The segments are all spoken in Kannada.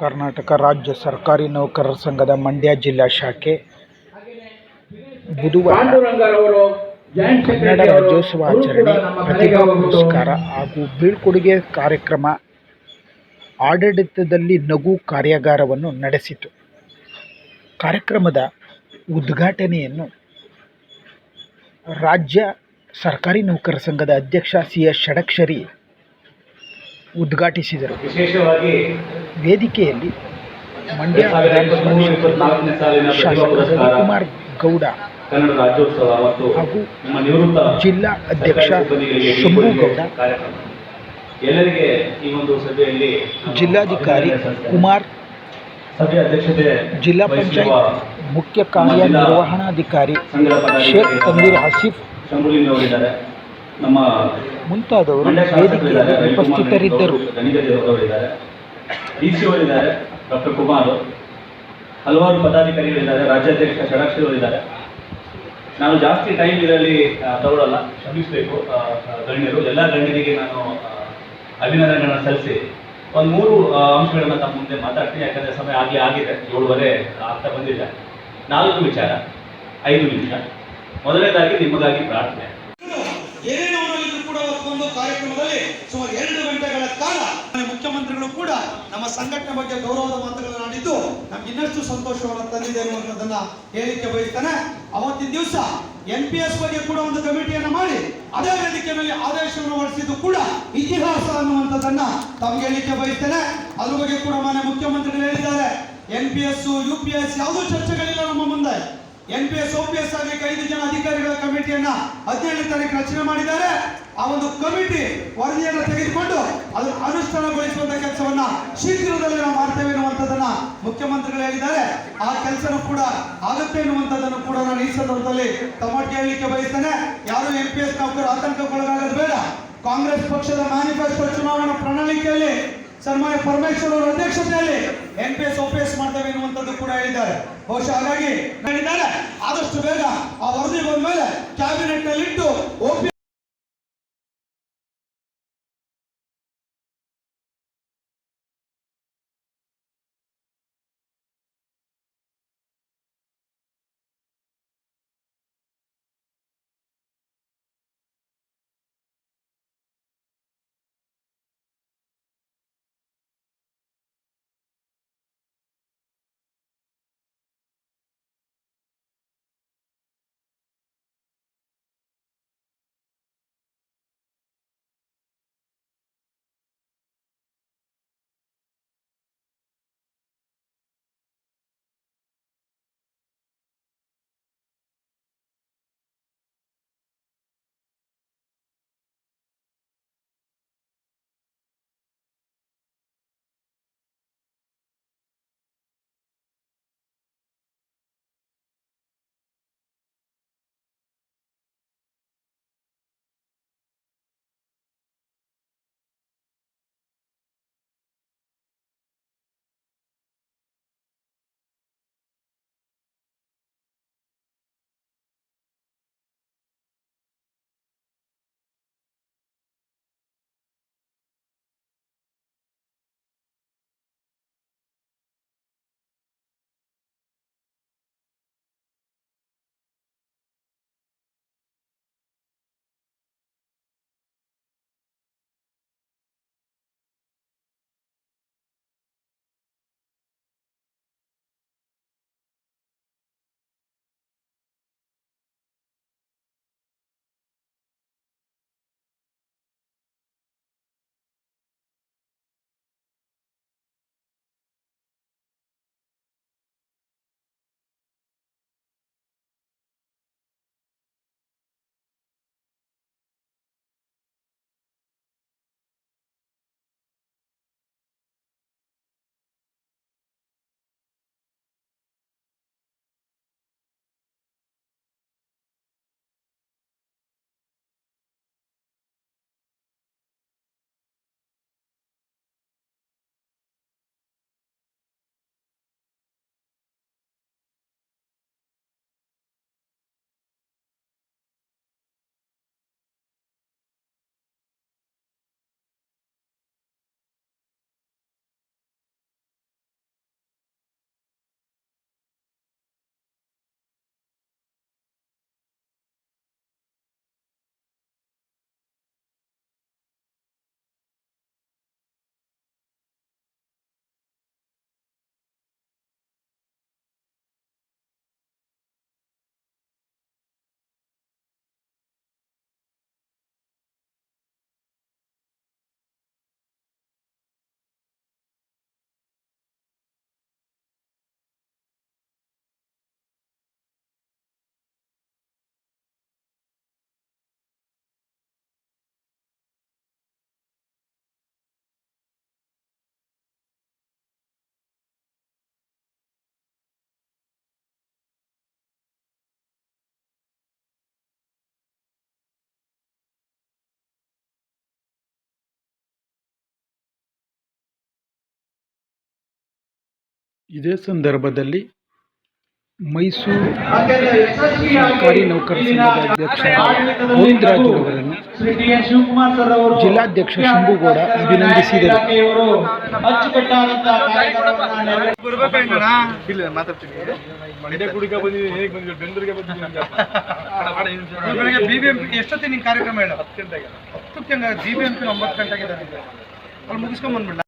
ಕರ್ನಾಟಕ ರಾಜ್ಯ ಸರ್ಕಾರಿ ನೌಕರರ ಸಂಘದ ಮಂಡ್ಯ ಜಿಲ್ಲಾ ಶಾಖೆ ಬುಧವಾರ ಕನ್ನಡ ರಾಜ್ಯೋತ್ಸವ ಆಚರಣೆ ಪ್ರತಿಭಾ ಪುರಸ್ಕಾರ ಹಾಗೂ ಬೀಳ್ಕೊಡುಗೆ ಕಾರ್ಯಕ್ರಮ ಆಡಳಿತದಲ್ಲಿ ನಗು ಕಾರ್ಯಾಗಾರವನ್ನು ನಡೆಸಿತು. ಕಾರ್ಯಕ್ರಮದ ಉದ್ಘಾಟನೆಯನ್ನು ರಾಜ್ಯ ಸರ್ಕಾರಿ ನೌಕರರ ಸಂಘದ ಅಧ್ಯಕ್ಷ ಸಿ ಎಸ್ ಷಡಕ್ಷರಿ ಉದ್ಘಾಟಿಸಿದರು. ವಿಶೇಷವಾಗಿ ವೇದಿಕೆಯಲ್ಲಿ ಮಂಡ್ಯ ಶಾಸಕ ರವಿಕುಮಾರ್ ಗೌಡ ಹಾಗೂ ಜಿಲ್ಲಾ ಅಧ್ಯಕ್ಷ ಸರ್ಕಾರಿ ಶಂಭು ಬೀಳ್ಕೊಡುಗೆ ಗೌಡ ಎಲ್ಲರಿಗೆ ಈ ಒಂದು ಸಭೆಯಲ್ಲಿ ಜಿಲ್ಲಾಧಿಕಾರಿ ಕುಮಾರ್ ಜಿಲ್ಲಾ ಪಂಚಾಯತ್ ಮುಖ್ಯ ಕಾರ್ಯನಿರ್ವಹಣಾಧಿಕಾರಿ ಶೇಖ್ ತಂದೀರ್ ಹಸೀಫ್ ನಮ್ಮ ಮುಂತಾದವರು ವೇದಿಕೆಯಲ್ಲಿ ಉಪಸ್ಥಿತರಿದ್ದರು. ಡಿ ಸಿ ಅವರಿದ್ದಾರೆ ಡಾಕ್ಟರ್ ಕುಮಾರ್ ಹಲವಾರು ಪದಾಧಿಕಾರಿಗಳಿದ್ದಾರೆ ರಾಜ್ಯಾಧ್ಯಕ್ಷ ಷಡಾಕ್ಷರಿ ಅವರಿದ್ದಾರೆ ನಾನು ಜಾಸ್ತಿ ಟೈಮ್ ಇದರಲ್ಲಿ ತಗೊಳ್ಳಲ್ಲ ಕ್ಷಮಿಸಬೇಕು ಗಣ್ಯರು. ಎಲ್ಲ ಗಣ್ಯರಿಗೆ ನಾನು ಅಭಿನಂದನೆಗಳನ್ನು ಸಲ್ಲಿಸಿ ಒಂದು ಮೂರು ಅಂಶಗಳನ್ನು ಅಂಶಗಳನ್ನ ತಮ್ಮ ಮುಂದೆ ಮಾತಾಡ್ತೀನಿ ಯಾಕಂದ್ರೆ ಸಮಯ ಆಗಲೇ ಆಗಿದೆ. ಏಳುವರೆ ಆಗ್ತಾ ಬಂದಿದೆ. ನಾಲ್ಕು ವಿಚಾರ ಐದು ನಿಮಿಷ. ಮೊದಲನೇದಾಗಿ ನಿಮಗಾಗಿ ಪ್ರಾರ್ಥನೆ. ಏನೇನೋ ಅವರಲ್ಲಿದ್ರು ಕೂಡ ಒಂದು ಕಾರ್ಯಕ್ರಮದಲ್ಲಿ ಸುಮಾರು ಎರಡು ಗಂಟೆಗಳ ಕಾಲ ಮುಖ್ಯಮಂತ್ರಿಗಳು ಕೂಡ ನಮ್ಮ ಸಂಘಟನೆ ಬಗ್ಗೆ ಗೌರವದ ಮಾತುಗಳನ್ನು ಆಡಿದ್ದು ನಮ್ಗೆ ಇನ್ನಷ್ಟು ಸಂತೋಷವನ್ನು ತಂದಿದೆ ಅನ್ನುವಂಥದ್ದನ್ನ ಹೇಳಿಕೆ ಬಯಸ್ತಾನೆ. ಅವತ್ತಿನ ದಿವಸ ಎನ್ ಪಿ ಎಸ್ ಬಗ್ಗೆ ಕೂಡ ಒಂದು ಕಮಿಟಿಯನ್ನು ಮಾಡಿ ಅದೇ ವೇದಿಕೆ ಮೇಲೆ ಆದೇಶವನ್ನು ಹೊರಡಿಸಿದ್ದು ಕೂಡ ಇತಿಹಾಸ ಅನ್ನುವಂಥದ್ದನ್ನ ತಮ್ಗೆ ಹೇಳಿಕೆ ಬಯಸ್ತೇನೆ. ಅದ್ರ ಬಗ್ಗೆ ಕೂಡ ಮಾನ್ಯ ಮುಖ್ಯಮಂತ್ರಿಗಳು ಹೇಳಿದ್ದಾರೆ. N P S U P S ಯಾವುದೂ ಚರ್ಚೆಗಳಿಲ್ಲ ನಮ್ಮ ಮುಂದೆ. ಎನ್ ಪಿ ಎಸ್ ಎಸ್ ಆಗಲಿಕ್ಕೆ ಐದು ಜನ ಅಧಿಕಾರಿಗಳ ಕಮಿಟಿಯನ್ನ ಹದಿನೇಳನೇ ತಾರೀಕು ರಚನೆ ಮಾಡಿದ್ದಾರೆ. ಆ ಒಂದು ಕಮಿಟಿ ವರದಿಯನ್ನು ತೆಗೆದುಕೊಂಡು ಅದನ್ನು ಅನುಷ್ಠಾನಗೊಳಿಸುವಂತ ಕೆಲಸವನ್ನ ಶೀಘ್ರದಲ್ಲಿ ನಾವು ಮಾಡ್ತೇವೆ ಎನ್ನುವಂಥದ್ದನ್ನ ಮುಖ್ಯಮಂತ್ರಿಗಳು ಹೇಳಿದ್ದಾರೆ. ಆ ಕೆಲಸನೂ ಕೂಡ ಆಗುತ್ತೆ ಎನ್ನುವಂಥದ್ದನ್ನು ಕೂಡ ನಾನು ಈ ಸಂದರ್ಭದಲ್ಲಿ ತಮ್ಮೊಟ್ಟಿಗೆ ಹೇಳಲಿಕ್ಕೆ ಬಯಸ್ತೇನೆ. ಯಾರು ಎನ್ ಪಿ ಎಸ್ ನೌಕರು ಆತಂಕಕ್ಕೊಳಗಾಗೋದು ಬೇಡ. ಕಾಂಗ್ರೆಸ್ ಪಕ್ಷದ ಮ್ಯಾನಿಫೆಸ್ಟೋ ಚುನಾವಣಾ ಪ್ರಣಾಳಿಕೆಯಲ್ಲಿ, ಸನ್ಮಾನ್ಯ ಪರಮೇಶ್ವರ್ ಅವರ ಅಧ್ಯಕ್ಷತೆಯಲ್ಲಿ ಎನ್ ಪಿ ಎಸ್ ಎಸ್ ಮಾಡ್ತೇವೆ ಎನ್ನುವಂಥದ್ದು ಕೂಡ ಹೇಳಿದ್ದಾರೆ. ಬಹುಶಃ ಹಾಗಾಗಿ ಆದಷ್ಟು ಬೇಗ ಆ ವರದಿ ಬಂದ ಮೇಲೆ ಕ್ಯಾಬಿನೆಟ್ನಲ್ಲಿ ಇಟ್ಟು ಇದೇ ಸಂದರ್ಭದಲ್ಲಿ ಮೈಸೂರು ಸರ್ಕಾರಿ ನೌಕರರ ಸಂಘದ ಅಧ್ಯಕ್ಷ ಜಿಲ್ಲಾಧ್ಯಕ್ಷ ಶಂಭುಗೌಡ ಅಭಿನಂದಿಸಿದರು. ಎಷ್ಟೊತ್ತಿನ ಕಾರ್ಯಕ್ರಮ ಹೇಳು? ಹತ್ತು ಗಂಟೆಗೆ ಹತ್ತಕ್ಕೆ ಬಿಬಿಎಂಪಿ ಒಂಬತ್ತು ಗಂಟೆಗೆ ಇದ್ದಾರೆ ಅಲ್ಲಿ ಮುಗಿಸ್ಕೊಂಡ್ ಬಂದ್ಬಿಡ್ಲ? ಆಯ್ತು ಅನ್ಕೊಂಡೆ ಅಲ್ಲಿಂದ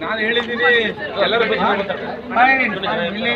ನಾನು ಹೇಳಿದ್ದೀನಿ ಎಲ್ಲರೂ ಇಲ್ಲಿ